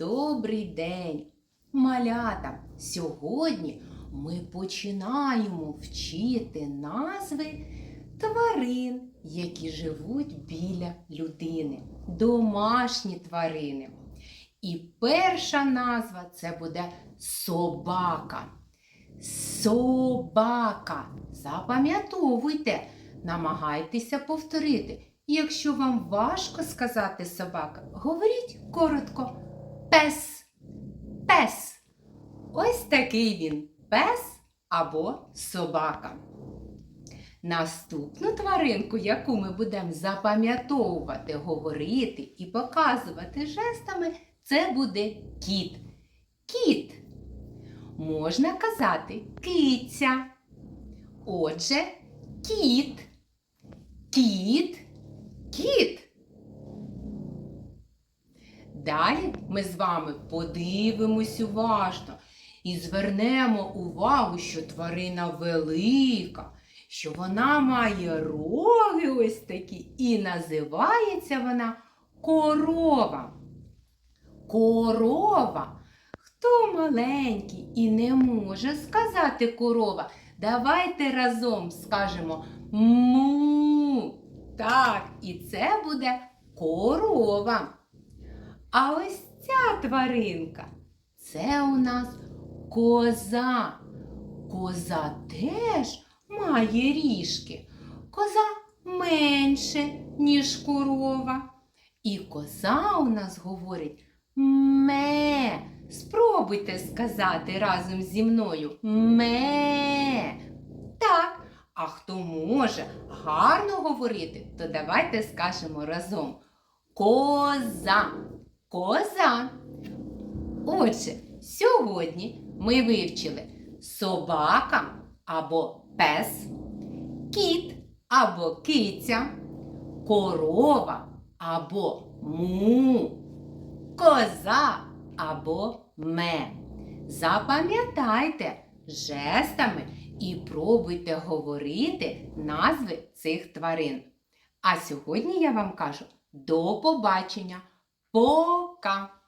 Добрий день, малята! Сьогодні ми починаємо вчити назви тварин, які живуть біля людини, домашні тварини. І перша назва це буде собака. Собака. Запам'ятовуйте, намагайтеся повторити. Якщо вам важко сказати собака, говоріть коротко. Пес. Пес. Ось такий він пес або собака. Наступну тваринку, яку ми будемо запам'ятовувати, говорити і показувати жестами, це буде кіт. Кіт. Можна казати киця. Отже, кіт. Кіт. Кіт. Далі ми з вами подивимось уважно і звернемо увагу, що тварина велика, що вона має роги ось такі, і називається вона корова. Корова. Хто маленький і не може сказати корова? Давайте разом скажемо му. Так, і це буде корова. А ось ця тваринка це у нас коза. Коза теж має ріжки. Коза менше, ніж корова. І коза у нас говорить ме. Спробуйте сказати разом зі мною ме. Так, а хто може гарно говорити, то давайте скажемо разом. Коза. Коза. Отже, сьогодні ми вивчили собака або пес, кіт або киця, корова або му, коза або ме. Запам'ятайте жестами і пробуйте говорити назви цих тварин. А сьогодні я вам кажу до побачення! Пока!